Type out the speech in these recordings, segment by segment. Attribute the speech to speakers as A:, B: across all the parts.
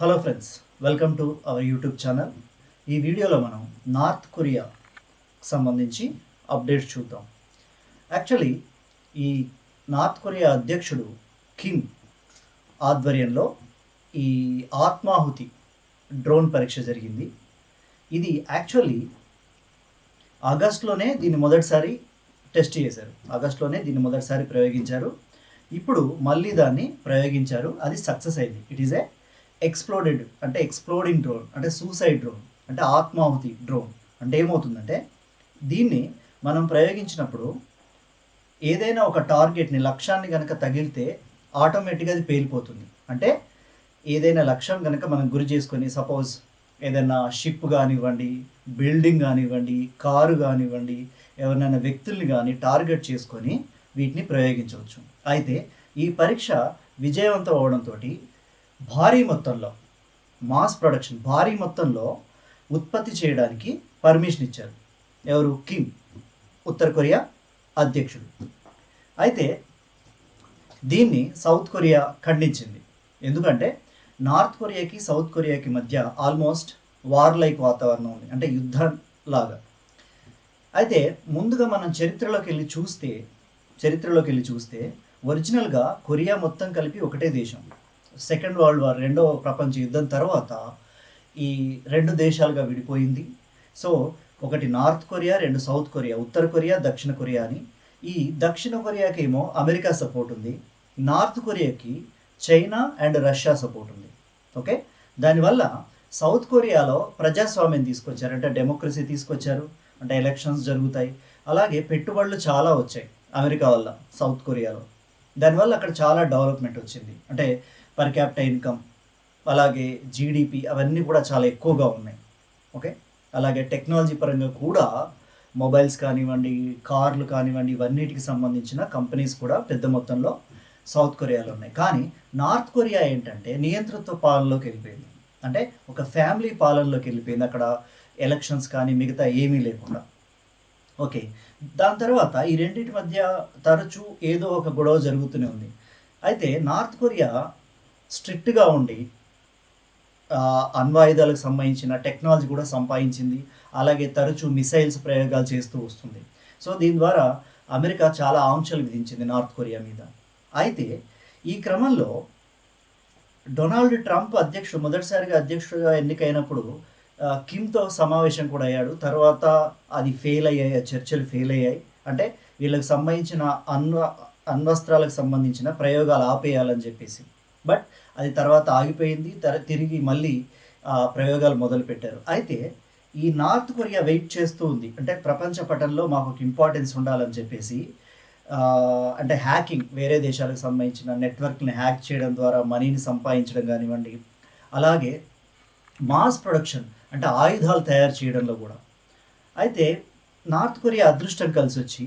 A: Hello friends welcome to our YouTube channel ఈ వీడియోలో మనం నార్త్ కొరియా సంబంధించి అప్డేట్స్ చూద్దాం. యాక్చువల్లీ ఈ నార్త్ కొరియా అధ్యక్షుడు కిమ్ ఆధ్వర్యంలో ఈ ఆత్మాహుతి డ్రోన్ పరీక్ష జరిగింది. ఇది యాక్చువల్లీ ఆగస్ట్లోనే దీన్ని మొదటిసారి టెస్ట్ చేశారు. ఆగస్ట్లోనే దీన్ని మొదటిసారి ప్రయోగించారు. ఇప్పుడు మళ్ళీ దాన్ని ప్రయోగించారు. అది సక్సెస్ అయింది. ఇట్ ఈస్ ఏ ఎక్స్ప్లోడెడ్ అంటే ఎక్స్ప్లోడింగ్ డ్రోన్ అంటే సూసైడ్ డ్రోన్ అంటే ఆత్మాహుతి డ్రోన్ అంటే ఏమవుతుందంటే దీన్ని మనం ప్రయోగించినప్పుడు ఏదైనా ఒక టార్గెట్ని లక్ష్యాన్ని కనుక తగిలితే ఆటోమేటిక్గా అది పేలిపోతుంది. అంటే ఏదైనా లక్ష్యం కనుక మనం గురి చేసుకొని సపోజ్ ఏదైనా షిప్ కానివ్వండి బిల్డింగ్ కానివ్వండి కారు కానివ్వండి ఎవరినైనా వ్యక్తుల్ని కానీ టార్గెట్ చేసుకొని వీటిని ప్రయోగించవచ్చు. అయితే ఈ పరీక్ష విజయవంతం అవడంతో భారీ మొత్తంలో మాస్ ప్రొడక్షన్ భారీ మొత్తంలో ఉత్పత్తి చేయడానికి పర్మిషన్ ఇచ్చారు. ఎవరు? కిమ్ ఉత్తర కొరియా అధ్యక్షుడు. అయితే దీన్ని సౌత్ కొరియా ఖండించింది. ఎందుకంటే నార్త్ కొరియాకి సౌత్ కొరియాకి మధ్య ఆల్మోస్ట్ వార్ లైక్ వాతావరణం ఉంది. అంటే యుద్ధం లాగా. అయితే ముందుగా మనం చరిత్రలోకి వెళ్ళి చూస్తే చరిత్రలోకి వెళ్ళి చూస్తే ఒరిజినల్గా కొరియా మొత్తం కలిపి ఒకటే దేశం. సెకండ్ వరల్డ్ వార్ రెండో ప్రపంచ యుద్ధం తర్వాత ఈ రెండు దేశాలుగా విడిపోయింది. సో ఒకటి నార్త్ కొరియా రెండు సౌత్ కొరియా ఉత్తర కొరియా దక్షిణ కొరియా అని. ఈ దక్షిణ కొరియాకి ఏమో అమెరికా సపోర్ట్ ఉంది. నార్త్ కొరియాకి చైనా అండ్ రష్యా సపోర్ట్ ఉంది. ఓకే? దానివల్ల సౌత్ కొరియాలో ప్రజాస్వామ్యం తీసుకొచ్చారు. అంటే డెమోక్రసీ తీసుకొచ్చారు. అంటే ఎలక్షన్స్ జరుగుతాయి. అలాగే పెట్టుబడులు చాలా వచ్చాయి అమెరికా వల్ల సౌత్ కొరియాలో. దానివల్ల అక్కడ చాలా డెవలప్మెంట్ వచ్చింది. అంటే పర్ క్యాపిటల్ ఇన్కమ్ అలాగే జీడిపి అవన్నీ కూడా చాలా ఎక్కువగా ఉన్నాయి. ఓకే అలాగే టెక్నాలజీ పరంగా కూడా మొబైల్స్ కానివ్వండి కార్లు కానివ్వండి ఇవన్నిటికి సంబంధించిన కంపెనీస్ కూడా పెద్ద మొత్తంలో సౌత్ కొరియాలో ఉన్నాయి. కానీ నార్త్ కొరియా ఏంటంటే నియంతృత్వ పాలనలోకి వెళ్ళిపోయింది. అంటే ఒక ఫ్యామిలీ పాలనలోకి వెళ్ళిపోయింది. అక్కడ ఎలక్షన్స్ కానీ మిగతా ఏమీ లేకుండా. ఓకే దాని తర్వాత ఈ రెండింటి మధ్య తరచూ ఏదో ఒక గొడవ జరుగుతూనే ఉంది. అయితే నార్త్ కొరియా స్ట్రిక్ట్గా ఉండి అణ్వాయుధాలకు సంబంధించిన టెక్నాలజీ కూడా సంపాదించింది. అలాగే తరచూ మిసైల్స్ ప్రయోగాలు చేస్తూ వస్తుంది. సో దీని ద్వారా అమెరికా చాలా ఆంక్షలు విధించింది నార్త్ కొరియా మీద. అయితే ఈ క్రమంలో డొనాల్డ్ ట్రంప్ అధ్యక్షుడు మొదటిసారిగా అధ్యక్షుడిగా ఎన్నికైనప్పుడు కిమ్తో సమావేశం కూడా అయ్యాడు. తర్వాత అది ఫెయిల్ అయ్యాయి చర్చలు ఫెయిల్ అయ్యాయి. అంటే వీళ్ళకి సంబంధించిన అణ్వ అణ్వస్త్రాలకు సంబంధించిన ప్రయోగాలు ఆపేయాలని చెప్పేసి. బట్ అది తర్వాత ఆగిపోయింది తర తిరిగి మళ్ళీ ఆ ప్రయోగాలు మొదలుపెట్టారు. అయితే ఈ నార్త్ కొరియా వెయిట్ చేస్తూ ఉంది. అంటే ప్రపంచ పటంలో మాకు ఒక ఇంపార్టెన్స్ ఉండాలని చెప్పేసి అంటే హ్యాకింగ్ వేరే దేశాలకు సంబంధించిన నెట్వర్క్ని హ్యాక్ చేయడం ద్వారా మనీని సంపాదించడం కానివ్వండి అలాగే మాస్ ప్రొడక్షన్ అంటే ఆయుధాలు తయారు చేయడంలో కూడా. అయితే నార్త్ కొరియా అదృష్టం కలిసి వచ్చి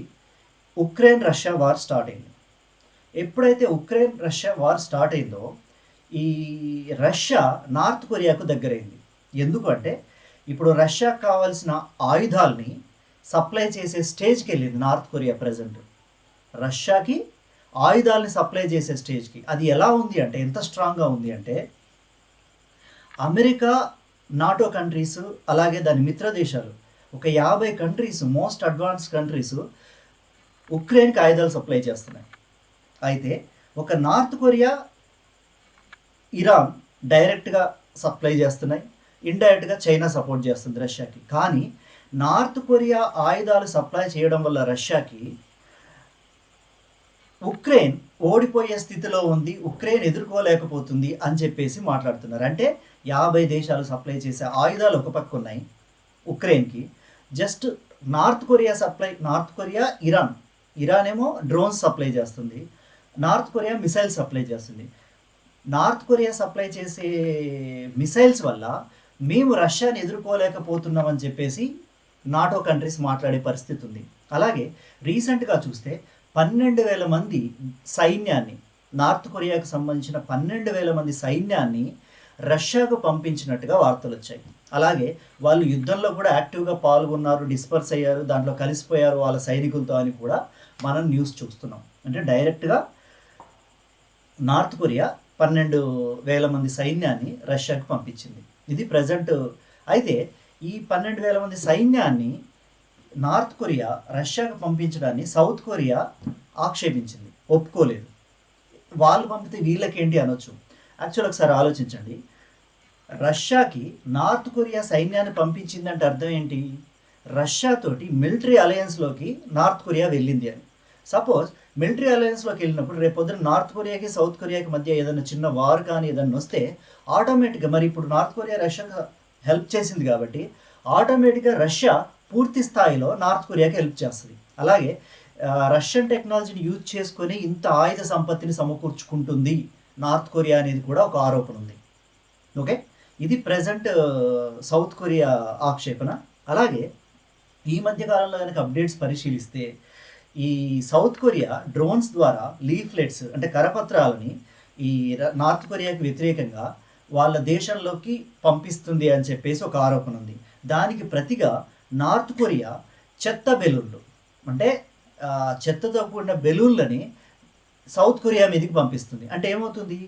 A: ఉక్రెయిన్ రష్యా వార్ స్టార్ట్ అయింది. ఎప్పుడైతే ఉక్రెయిన్ రష్యా వార్ స్టార్ట్ అయిందో ఈ రష్యా నార్త్ కొరియాకు దగ్గరైంది. ఎందుకంటే ఇప్పుడు రష్యా కావాల్సిన ఆయుధాలని సప్లై చేసే స్టేజ్కి వెళ్ళింది నార్త్ కొరియా ప్రజెంట్. రష్యాకి ఆయుధాలని సప్లై చేసే స్టేజ్కి. అది ఎలా ఉంది అంటే ఎంత స్ట్రాంగ్గా ఉంది అంటే అమెరికా నాటో కంట్రీస్ అలాగే దాని మిత్ర దేశాలు ఒక యాభై కంట్రీస్ మోస్ట్ అడ్వాన్స్ కంట్రీస్ ఉక్రెయిన్కి ఆయుధాలు సప్లై చేస్తున్నాయి. అయితే ఒక నార్త్ కొరియా ఇరాన్ డైరెక్ట్గా సప్లై చేస్తున్నాయి. ఇండైరెక్ట్గా చైనా సపోర్ట్ చేస్తుంది రష్యాకి. కానీ నార్త్ కొరియా ఆయుధాలు సప్లై చేయడం వల్ల రష్యాకి ఉక్రెయిన్ ఓడిపోయే స్థితిలో ఉంది ఉక్రెయిన్ ఎదుర్కోలేకపోతుంది అని చెప్పేసి మాట్లాడుతున్నారు. అంటే యాభై దేశాలు సప్లై చేసే ఆయుధాలు ఒక పక్క ఉన్నాయి ఉక్రెయిన్కి. Just North Korea supply North Korea Iran. Iran ఏమో డ్రోన్స్ సప్లై చేస్తుంది. నార్త్ కొరియా మిసైల్ సప్లై చేస్తుంది. నార్త్ కొరియా సప్లై చేసే మిసైల్స్ వల్ల మేము రష్యాని ఎదుర్కోలేకపోతున్నామని చెప్పేసి నాటో కంట్రీస్ మాట్లాడే పరిస్థితి ఉంది. అలాగే రీసెంట్గా చూస్తే పన్నెండు వేల మంది సైన్యాన్ని నార్త్ కొరియాకు సంబంధించిన పన్నెండు వేల మంది సైన్యాన్ని రష్యాకు పంపించినట్టుగా వార్తలు వచ్చాయి. అలాగే వాళ్ళు యుద్ధంలో కూడా యాక్టివ్గా పాల్గొన్నారు డిస్పర్స్ అయ్యారు దాంట్లో కలిసిపోయారు వాళ్ళ సైనికులతో అని కూడా మనం న్యూస్ చూస్తున్నాం. అంటే డైరెక్ట్గా నార్త్ కొరియా పన్నెండు వేల మంది సైన్యాన్ని రష్యాకు పంపించింది. ఇది ప్రజెంట్ అయితే ఈ పన్నెండు వేల మంది సైన్యాన్ని నార్త్ కొరియా రష్యాకు పంపించడాన్ని సౌత్ కొరియా ఆక్షేపించింది. ఒప్పుకోలేదు. వాళ్ళు పంపితే వీళ్ళకేంటి అనొచ్చు? యాక్చువల్ ఒకసారి ఆలోచించండి. రష్యాకి నార్త్ కొరియా సైన్యాన్ని పంపించిందంటే అర్థం ఏంటి? రష్యాతోటి మిలిటరీ అలయన్స్లోకి నార్త్ కొరియా వెళ్ళింది అని. సపోజ్ మిలిటరీ అలయన్స్లోకి వెళ్ళినప్పుడు రేపు పొద్దున నార్త్ కొరియాకి సౌత్ కొరియాకి మధ్య ఏదైనా చిన్న వార్ కానీ ఏదైనా వస్తే ఆటోమేటిక్గా మరి ఇప్పుడు నార్త్ కొరియా రష్యాకి హెల్ప్ చేసింది కాబట్టి ఆటోమేటిక్గా రష్యా పూర్తి స్థాయిలో నార్త్ కొరియాకి హెల్ప్ చేస్తుంది. అలాగే రష్యన్ టెక్నాలజీని యూజ్ చేసుకొని ఇంత ఆయుధ సంపత్తిని సమకూర్చుకుంటుంది నార్త్ కొరియా అనేది కూడా ఒక ఆరోపణ ఉంది. ఓకే? ఇది ప్రజెంట్ సౌత్ కొరియా ఆక్షేపణ. అలాగే ఈ మధ్యకాలంలో కనుక అప్డేట్స్ పరిశీలిస్తే ఈ సౌత్ కొరియా డ్రోన్స్ ద్వారా లీఫ్లెట్స్ అంటే కరపత్రాలని ఈ నార్త్ కొరియాకి వ్యతిరేకంగా వాళ్ళ దేశంలోకి పంపిస్తుంది అని చెప్పేసి ఒక ఆరోపణ ఉంది. దానికి ప్రతిగా నార్త్ కొరియా చెత్త బెలూన్లు అంటే చెత్తతో కూడిన బెలూన్లని సౌత్ కొరియా మీదకి పంపిస్తుంది. అంటే ఏమవుతుంది?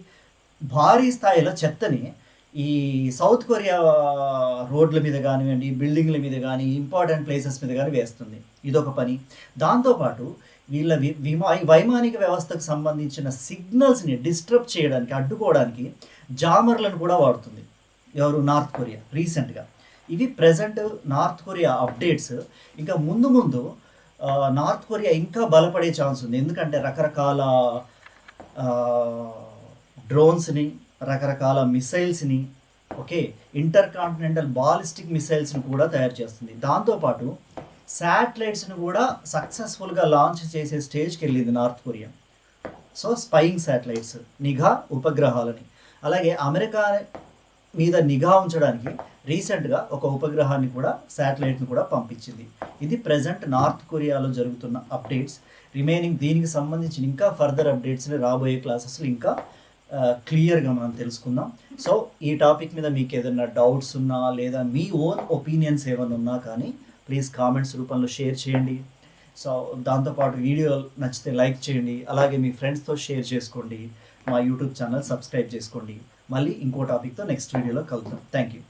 A: భారీ స్థాయిలో చెత్తని ఈ సౌత్ కొరియా రోడ్ల మీద కానివ్వండి బిల్డింగ్ల మీద కానీ ఇంపార్టెంట్ ప్లేసెస్ మీద కానీ వేస్తుంది. ఇదొక పని. దాంతోపాటు వీళ్ళ విమా వైమానిక వ్యవస్థకు సంబంధించిన సిగ్నల్స్ని డిస్టర్బ్ చేయడానికి అడ్డుకోవడానికి జామర్లను కూడా వాడుతుంది. ఎవరు? నార్త్ కొరియా రీసెంట్గా. ఇవి ప్రజెంట్ నార్త్ కొరియా అప్డేట్స్. ఇంకా ముందు ముందు నార్త్ కొరియా ఇంకా బలపడే ఛాన్స్ ఉంది. ఎందుకంటే రకరకాల డ్రోన్స్ని రకరకాల మిసైల్స్ని ఓకే ఇంటర్ కాంటినెంటల్ బాలిస్టిక్ మిసైల్స్ని కూడా తయారు చేస్తుంది. దాంతోపాటు శాటిలైట్స్ని కూడా సక్సెస్ఫుల్గా లాంచ్ చేసే స్టేజ్కి వెళ్ళింది North Korea. So spying satellites నిఘా ఉపగ్రహాలని. అలాగే అమెరికా మీద నిఘా ఉంచడానికి రీసెంట్గా ఒక ఉపగ్రహాన్ని కూడా శాటిలైట్ని కూడా పంపించింది. ఇది ప్రజెంట్ నార్త్ కొరియాలో జరుగుతున్న అప్డేట్స్. రిమైనింగ్ దీనికి సంబంధించిన ఇంకా ఫర్దర్ అప్డేట్స్ని రాబోయే క్లాసెస్లో ఇంకా క్లియర్గా మనం తెలుసుకుందాం. సో ఈ టాపిక్ మీద మీకు ఏదైనా డౌట్స్ ఉన్నా లేదా మీ ఓన్ ఒపీనియన్స్ ఏమైనా ఉన్నా కానీ ప్లీజ్ కామెంట్స్ రూపంలో షేర్ చేయండి. సో దాంతోపాటు వీడియో నచ్చితే లైక్ చేయండి. అలాగే మీ ఫ్రెండ్స్తో షేర్ చేసుకోండి. మా యూట్యూబ్ ఛానల్ సబ్స్క్రైబ్ చేసుకోండి. మళ్ళీ ఇంకో టాపిక్తో నెక్స్ట్ వీడియోలో కలుద్దాం. Thank you